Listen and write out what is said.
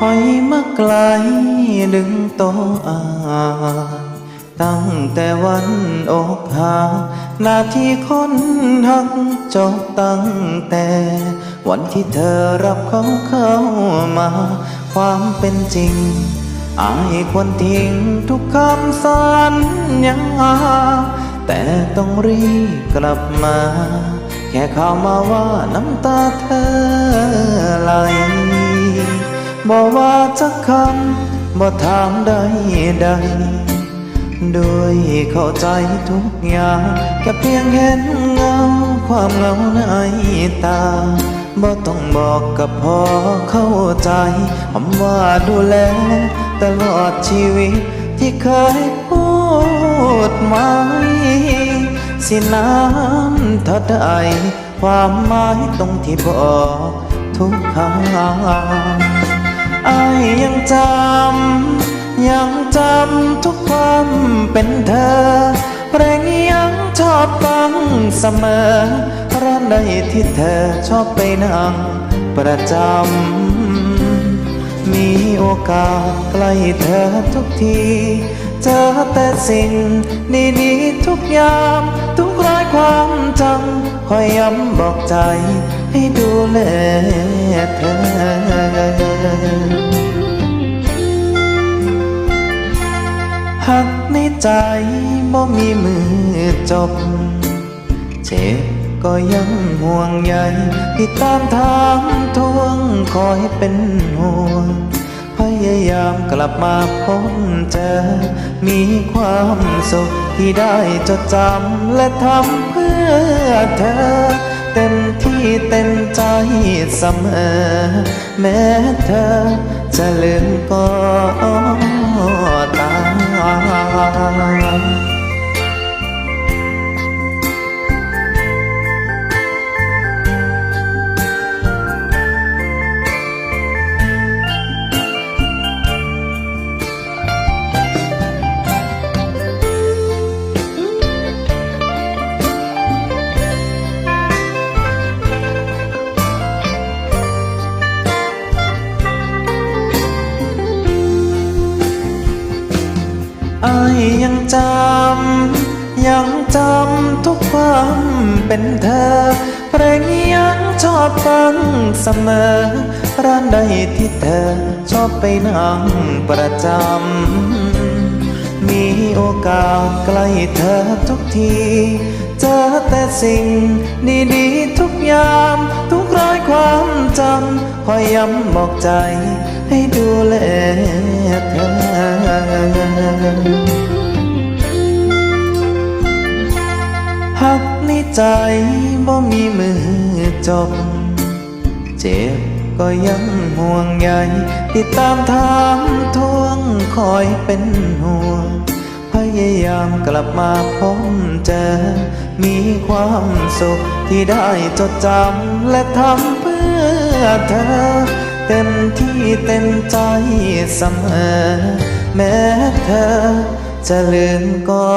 หอยมาไกลดึงโตวอายตั้งแต่วันอกหักหน้าที่คนหักจบตั้งแต่ วันที่เธอรับเขาเข้ามา ความเป็นจริง อายควรทิ้งทุกคำสัญญาแต่ต้องรีบกลับมา แค่ข่ามาว่าน้ำตาเธอไหล บอกว่าจะคำบ่ถามใดใดด้วยเข้าใจทุกอย่างแค่เพียงเห็นเงา ความเหงาในตาบ่ต้องบอกกับพอเข้าใจคำว่าดูแลตลอดชีวิตที่เคยพูดไว้สิน้ำเท่าใดความหมายตรงที่บอกทุกคำ จำ ยังจำทุกความเป็นเธอเพลงยังชอบฟังเสมอร้านใดที่เธอชอบไปนั่งประจำ มีโอกาสใกล้เธอทุกทีเจอแต่สิ่งดีๆทุกยาม ทุกร้ายความจำคอยย้ำบอกใจให้ดูแลเธอ หักในใจบ่มีมือจบ เจ็บก็ยังห่วงใยที่ตามถามทวงคอยเป็นห่วง พยายามกลับมาพบเจอมีความสุขที่ได้จดจำและทำเพื่อเธอ เต็มที่เต็มใจเสมอ แม้เธอจะลืมก็ อายยังจำ ยังจำทุกความเป็นเธอ เพลงยังชอบฟังเสมอ ร้านใดที่เธอชอบไปนั่งประจำ มีโอกาสใกล้เธอทุกที เจอแต่สิ่งดีๆทุกยาม ทุกร้อยความจำคอยย้ำบอกใจ ให้ดูแลเธอหักในใจบ่มีมือจบ เจ็บก็ยังห่วงใยติดตามถามทวงคอยเป็นห่วง พยายามกลับมาพบเจอ มีความสุขที่ได้จดจำและทำเพื่อเธอ เต็มที่เต็มใจเสมอ แม้เธอจะลืมก็